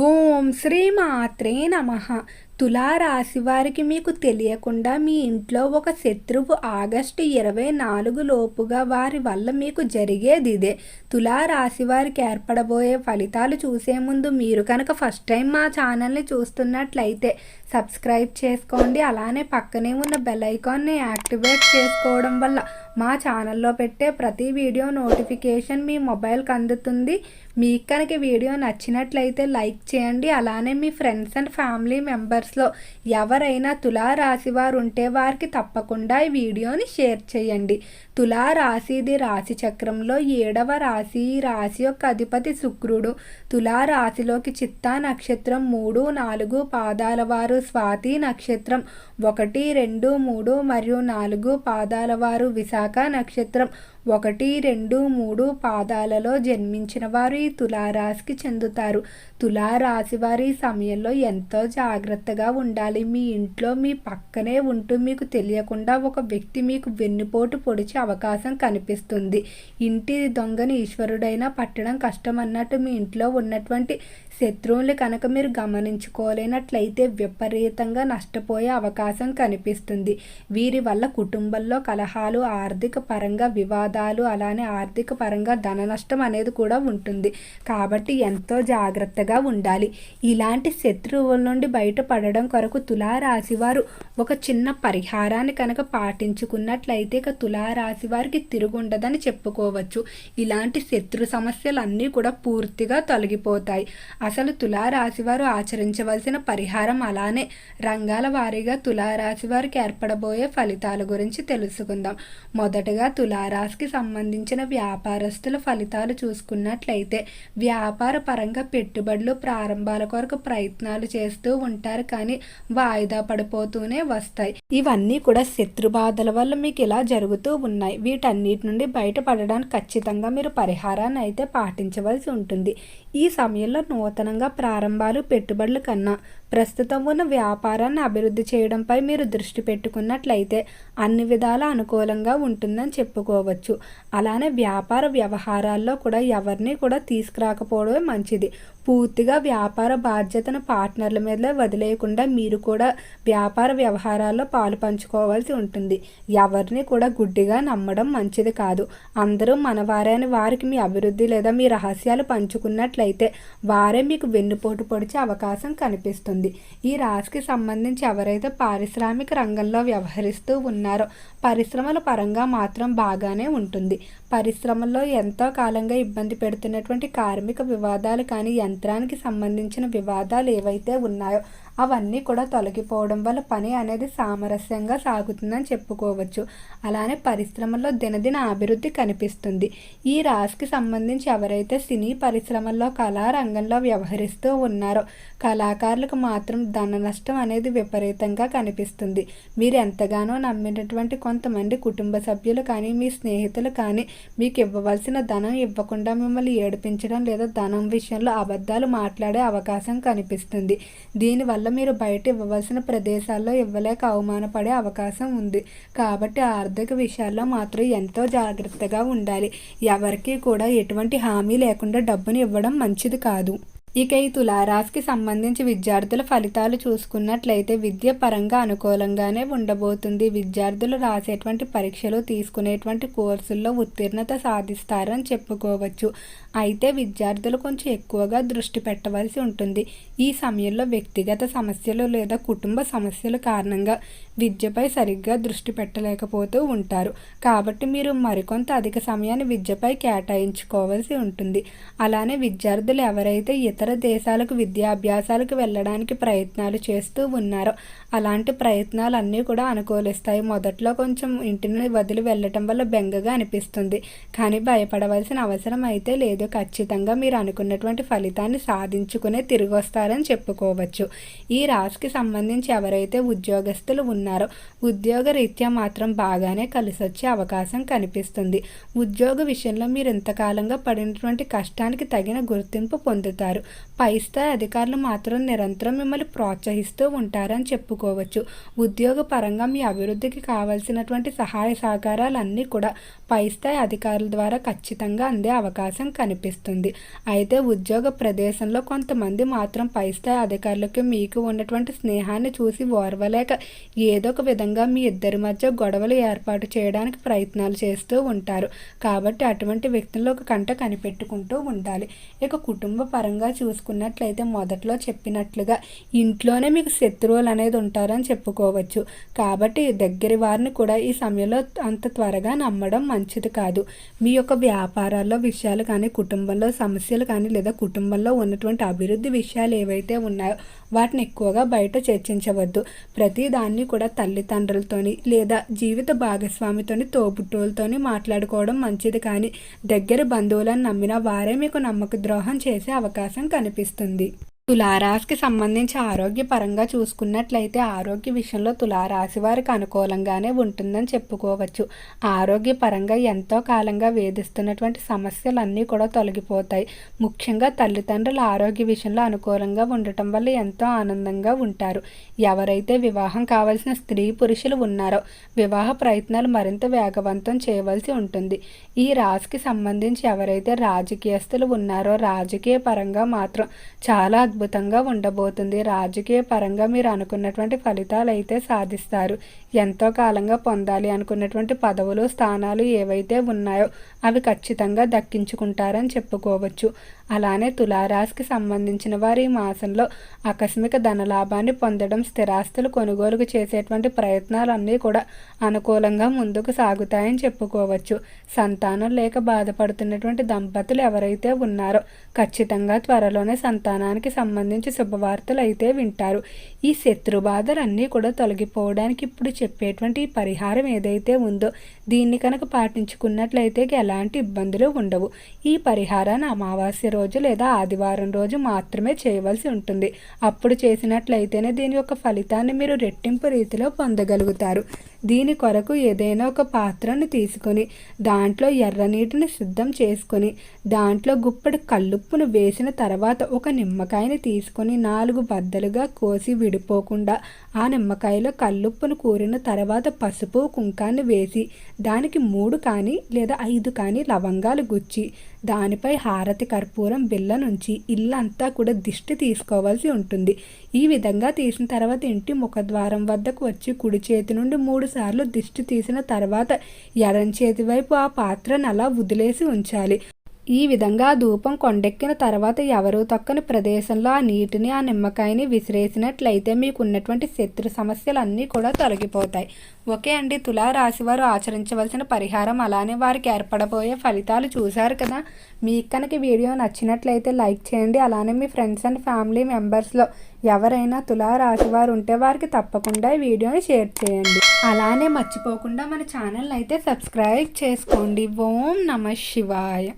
ఓం శ్రీమాత్రే నమ. తులారాశి వారికి మీకు తెలియకుండా మీ ఇంట్లో ఒక శత్రువు ఆగస్టు ఇరవై నాలుగు లోపుగా వారి వల్ల మీకు జరిగేది ఇదే. తులారాశి వారికి ఏర్పడబోయే ఫలితాలు చూసే ముందు మీరు కనుక ఫస్ట్ టైం మా ఛానల్ని చూస్తున్నట్లయితే సబ్స్క్రైబ్ చేసుకోండి. అలానే పక్కనే ఉన్న బెల్ ఐకాన్ని యాక్టివేట్ చేసుకోవడం వల్ల మా ఛానల్లో పెట్టే ప్రతి వీడియో నోటిఫికేషన్ మీ మొబైల్కి అందుతుంది. మీకు కనుక వీడియో నచ్చినట్లయితే లైక్ చేయండి. అలానే మీ ఫ్రెండ్స్ అండ్ ఫ్యామిలీ మెంబర్స్లో ఎవరైనా తులారాశి వారు ఉంటే వారికి తప్పకుండా ఈ వీడియోని షేర్ చేయండి. తులారాశిది రాశి చక్రంలో ఏడవ రాశి ఈ రాశి యొక్క అధిపతి శుక్రుడు. తులారాశిలోకి చిత్తా నక్షత్రం మూడు నాలుగు పాదాల వారు స్వాతి నక్షత్రం ఒకటి రెండు మూడు మరియు నాలుగు పాదాల వారు విశాఖ నక్షత్రం ఒకటి రెండు మూడు పాదాలలో జన్మించిన వారు ఈ తులారాశికి చెందుతారు. తులారాశి వారి సమయంలో ఎంతో జాగ్రత్తగా ఉండాలి. మీ ఇంట్లో మీ పక్కనే ఉంటూ మీకు తెలియకుండా ఒక వ్యక్తి మీకు వెన్నుపోటు పొడిచే అవకాశం కనిపిస్తుంది. ఇంటి దొంగని ఈశ్వరుడైనా పట్టడం కష్టం అన్నట్టు మీ ఇంట్లో ఉన్నటువంటి శత్రువులు కనుక మీరు గమనించుకోలేనట్లయితే విపరీతంగా నష్టపోయే అవకాశం కనిపిస్తుంది. వీరి వల్ల కుటుంబంలో కలహాలు ఆర్థిక పరంగా వివాదాలు అలానే ఆర్థిక పరంగా ధన నష్టం అనేది కూడా ఉంటుంది. కాబట్టి ఎంతో జాగ్రత్తగా ఉండాలి. ఇలాంటి శత్రువుల నుండి బయటపడడం కొరకు తులారాశి వారు ఒక చిన్న పరిహారాన్ని కనుక పాటించుకున్నట్లయితే ఇక తులారాశి వారికి తిరుగుండదని చెప్పుకోవచ్చు. ఇలాంటి శత్రు సమస్యలు అన్నీ కూడా పూర్తిగా తొలగిపోతాయి. అసలు తులారాశివారు ఆచరించవలసిన పరిహారం అలానే రంగాల వారీగా తులారాశి వారికి ఏర్పడబోయే ఫలితాల గురించి తెలుసుకుందాం. మొదటగా తులారాశికి సంబంధించిన వ్యాపారస్తుల ఫలితాలు చూసుకున్నట్లయితే వ్యాపార పరంగా పెట్టుబడులు ప్రారంభాల కొరకు ప్రయత్నాలు చేస్తూ ఉంటారు కానీ వాయిదా పడిపోతూనే వస్తాయి. ఇవన్నీ కూడా శత్రు బాధల వల్ల మీకు ఇలా జరుగుతూ ఉన్నాయి. వీటన్నిటి నుండి బయటపడడానికి ఖచ్చితంగా మీరు పరిహారాన్ని అయితే పాటించవలసి ఉంటుంది. ఈ సమయంలో నూతనంగా ప్రారంభాలు పెట్టుబడుల కన్నా ప్రస్తుతం ఉన్న వ్యాపారాన్ని అభివృద్ధి చేయడంపై మీరు దృష్టి పెట్టుకున్నట్లయితే అన్ని విధాల అనుకూలంగా ఉంటుందని చెప్పుకోవచ్చు. అలానే వ్యాపార వ్యవహారాల్లో కూడా ఎవరిని కూడా తీసుకురాకపోవడమే మంచిది. పూర్తిగా వ్యాపార బాధ్యతను పార్ట్నర్ల మీద వదిలేయకుండా మీరు కూడా వ్యాపార వ్యవహారాల్లో పాలు పంచుకోవాల్సి ఉంటుంది. ఎవరిని కూడా గుడ్డిగా నమ్మడం మంచిది కాదు. అందరూ మనవారైన వారికి మీ అభివృద్ధి లేదా మీ రహస్యాలు పంచుకున్నట్లయితే వారే మీకు వెన్నుపోటు పొడిచే అవకాశం కనిపిస్తుంది. ఈ రాశికి సంబంధించి ఎవరైతే పారిశ్రామిక రంగంలో వ్యవహరిస్తూ ఉన్నారో పరిశ్రమల పరంగా మాత్రం బాగానే ఉంటుంది. పరిశ్రమల్లో ఎంతో కాలంగా ఇబ్బంది పెడుతున్నటువంటి కార్మిక వివాదాలు కానీ యంత్రానికి సంబంధించిన వివాదాలు ఏవైతే ఉన్నాయో అవన్నీ కూడా తొలగిపోవడం వల్ల పని అనేది సామరస్యంగా సాగుతుందని చెప్పుకోవచ్చు. అలానే పరిశ్రమల్లో దినదిన అభివృద్ధి కనిపిస్తుంది. ఈ రాశికి సంబంధించి ఎవరైతే సినీ పరిశ్రమల్లో కళారంగంలో వ్యవహరిస్తూ ఉన్నారో కళాకారులకు మాత్రం ధన నష్టం అనేది విపరీతంగా కనిపిస్తుంది. మీరు ఎంతగానో నమ్మినటువంటి కొంతమంది కుటుంబ సభ్యులు కానీ మీ స్నేహితులు కానీ మీకు ఇవ్వవలసిన ధనం ఇవ్వకుండా మిమ్మల్ని ఏడిపించడం లేదా ధనం విషయంలో అబద్ధాలు మాట్లాడే అవకాశం కనిపిస్తుంది. దీనివల్ల మీరు బయట ఇవ్వవలసిన ప్రదేశాల్లో ఇవ్వలేక అవమానపడే అవకాశం ఉంది. కాబట్టి ఆర్థిక విషయాల్లో మాత్రం ఎంతో జాగ్రత్తగా ఉండాలి. ఎవరికీ కూడా ఎటువంటి హామీ లేకుండా డబ్బుని ఇవ్వడం మంచిది కాదు. ఇక ఈ తులారాశికి సంబంధించి విద్యార్థుల ఫలితాలు చూసుకున్నట్లయితే విద్య పరంగా అనుకూలంగానే ఉండబోతుంది. విద్యార్థులు రాసేటువంటి పరీక్షలు తీసుకునేటువంటి కోర్సుల్లో ఉత్తీర్ణత సాధిస్తారని చెప్పుకోవచ్చు. అయితే విద్యార్థులు కొంచెం ఎక్కువగా దృష్టి పెట్టవలసి ఉంటుంది. ఈ సమయంలో వ్యక్తిగత సమస్యలు లేదా కుటుంబ సమస్యల కారణంగా విద్యపై సరిగ్గా దృష్టి పెట్టలేకపోతూ ఉంటారు. కాబట్టి మీరు మరికొంత అధిక సమయాన్ని విద్యపై కేటాయించుకోవాల్సి ఉంటుంది. అలానే విద్యార్థులు ఎవరైతే ఇతర దేశాలకు విద్యాభ్యాసాలకు వెళ్ళడానికి ప్రయత్నాలు చేస్తూ ఉన్నారో అలాంటి ప్రయత్నాలు అన్నీ కూడా అనుకూలిస్తాయి. మొదట్లో కొంచెం ఇంటిని వదిలి వెళ్ళటం వల్ల బెంగగా అనిపిస్తుంది. కానీ భయపడవలసిన అవసరం అయితే లేదు. ఖచ్చితంగా మీరు అనుకున్నటువంటి ఫలితాన్ని సాధించుకునే తిరిగి వస్తారని చెప్పుకోవచ్చు. ఈ రాశికి సంబంధించి ఎవరైతే ఉద్యోగస్తులు ఉన్నారో ఉద్యోగ రీత్యా మాత్రం బాగానే కలిసి వచ్చే అవకాశం కనిపిస్తుంది. ఉద్యోగ విషయంలో మీరు ఇంతకాలంగా పడినటువంటి కష్టానికి తగిన గుర్తింపు పొందుతారు. పై స్థాయి అధికారులు మాత్రం నిరంతరం మిమ్మల్ని ప్రోత్సహిస్తూ ఉంటారని చెప్పుకో చెప్పుకోవచ్చు ఉద్యోగ పరంగా మీ అభివృద్ధికి కావాల్సినటువంటి సహాయ సహకారాలన్నీ కూడా పై స్థాయి అధికారుల ద్వారా ఖచ్చితంగా అందే అవకాశం కనిపిస్తుంది. అయితే ఉద్యోగ ప్రదేశంలో కొంతమంది మాత్రం పై స్థాయి అధికారులకి మీకు ఉన్నటువంటి స్నేహాన్ని చూసి ఓర్వలేక ఏదో ఒక విధంగా మీ ఇద్దరి మధ్య గొడవలు ఏర్పాటు చేయడానికి ప్రయత్నాలు చేస్తూ ఉంటారు. కాబట్టి అటువంటి వ్యక్తుల్లో ఒక కంట కనిపెట్టుకుంటూ ఉండాలి. ఇక కుటుంబ పరంగా చూసుకున్నట్లయితే మొదట్లో చెప్పినట్లుగా ఇంట్లోనే మీకు శత్రువులు అనేది ఉంటారని చెప్పుకోవచ్చు. కాబట్టి దగ్గరి వారిని కూడా ఈ సమయంలో అంత త్వరగా నమ్మడం మంచిది కాదు. మీ యొక్క వ్యాపారాల్లో విషయాలు కానీ కుటుంబంలో సమస్యలు కానీ లేదా కుటుంబంలో ఉన్నటువంటి అభివృద్ధి విషయాలు ఏవైతే ఉన్నాయో వాటిని ఎక్కువగా బయట చర్చించవద్దు. ప్రతి దాన్ని కూడా తల్లిదండ్రులతోని లేదా జీవిత భాగస్వామితోని తోబుట్టువులతోని మాట్లాడుకోవడం మంచిది కానీ దగ్గర బంధువులను నమ్మిన వారే మీకు నమ్మక ద్రోహం చేసే అవకాశం కనిపిస్తుంది. తులారాశికి సంబంధించి ఆరోగ్యపరంగా చూసుకున్నట్లయితే ఆరోగ్య విషయంలో తులారాశి వారికి అనుకూలంగానే ఉంటుందని చెప్పుకోవచ్చు. ఆరోగ్యపరంగా ఎంతో కాలంగా వేధిస్తున్నటువంటి సమస్యలన్నీ కూడా తొలగిపోతాయి. ముఖ్యంగా తల్లిదండ్రుల ఆరోగ్య విషయంలో అనుకూలంగా ఉండటం వల్ల ఎంతో ఆనందంగా ఉంటారు. ఎవరైతే వివాహం కావాల్సిన స్త్రీ పురుషులు ఉన్నారో వివాహ ప్రయత్నాలు మరింత వేగవంతం చేయవలసి ఉంటుంది. ఈ రాశికి సంబంధించి ఎవరైతే రాజకీయస్తులు ఉన్నారో రాజకీయ పరంగా మాత్రం చాలా అద్భుతంగా ఉండబోతుంది. రాజకీయ పరంగా మీరు అనుకున్నటువంటి ఫలితాలు అయితే సాధిస్తారు. ఎంతో కాలంగా పొందాలి అనుకున్నటువంటి పదవులు స్థానాలు ఏవైతే ఉన్నాయో అవి ఖచ్చితంగా దక్కించుకుంటారని చెప్పుకోవచ్చు. అలానే తులారాశికి సంబంధించిన వారు ఈ మాసంలో ఆకస్మిక ధనలాభాన్ని పొందడం స్థిరాస్తులు కొనుగోలుకు చేసేటువంటి ప్రయత్నాలన్నీ కూడా అనుకూలంగా ముందుకు సాగుతాయని చెప్పుకోవచ్చు. సంతానం లేక బాధపడుతున్నటువంటి దంపతులు ఎవరైతే ఉన్నారో ఖచ్చితంగా త్వరలోనే సంతానానికి సంబంధించి శుభవార్తలు అయితే వింటారు. ఈ శత్రు బాధలన్నీ కూడా తొలగిపోవడానికి ఇప్పుడు చెప్పేటువంటి పరిహారం ఏదైతే ఉందో దీన్ని కనుక పాటించుకున్నట్లయితే ఎలాంటి ఇబ్బందులు ఉండవు. ఈ పరిహారాన్ని అమావాస్య రోజు లేదా ఆదివారం రోజు మాత్రమే చేయవలసి ఉంటుంది. అప్పుడు చేసినట్లయితేనే దీని యొక్క ఫలితాన్ని మీరు రెట్టింపు రీతిలో పొందగలుగుతారు. దీని కొరకు ఏదైనా ఒక పాత్రను తీసుకొని దాంట్లో ఎర్ర నీటిని సిద్ధం చేసుకొని దాంట్లో గుప్పడి కల్లుప్పును వేసిన తర్వాత ఒక నిమ్మకాయని తీసుకొని నాలుగు బద్దలుగా కోసి విడిపోకుండా ఆ నిమ్మకాయలో కల్లుప్పును కూరిన తర్వాత పసుపు కుంకాన్ని వేసి దానికి మూడు కానీ లేదా ఐదు కానీ లవంగాలు గుచ్చి దానిపై హారతి కర్పూరం బిల్ల నుంచి ఇల్లంతా కూడా దిష్టి తీసుకోవాల్సి ఉంటుంది. ఈ విధంగా తీసిన తర్వాత ఇంటి ముఖద్వారం వద్దకు వచ్చి కుడి చేతి నుండి మూడు సార్లు దిష్టి తీసిన తర్వాత ఎడం చేతి వైపు ఆ పాత్రను అలా వదిలేసి ఉంచాలి. ఈ విధంగా ధూపం కొండెక్కిన తర్వాత ఎవరూ తక్కని ప్రదేశంలో ఆ నీటిని ఆ నిమ్మకాయని విసిరేసినట్లయితే మీకు ఉన్నటువంటి శత్రు సమస్యలన్నీ కూడా తొలగిపోతాయి. ఓకే అండి తులారాశివారు వారు ఆచరించవలసిన పరిహారం అలానే వారికి ఏర్పడబోయే ఫలితాలు చూశారు కదా? మీకు కనుక వీడియో నచ్చినట్లయితే లైక్ చేయండి. అలానే మీ ఫ్రెండ్స్ అండ్ ఫ్యామిలీ మెంబర్స్లో ఎవరైనా తులారాశివారు వారు ఉంటే వారికి తప్పకుండా ఈ వీడియోని షేర్ చేయండి. అలానే మర్చిపోకుండా మన ఛానల్ అయితే సబ్స్క్రైబ్ చేసుకోండి. ఓం నమ శివాయ.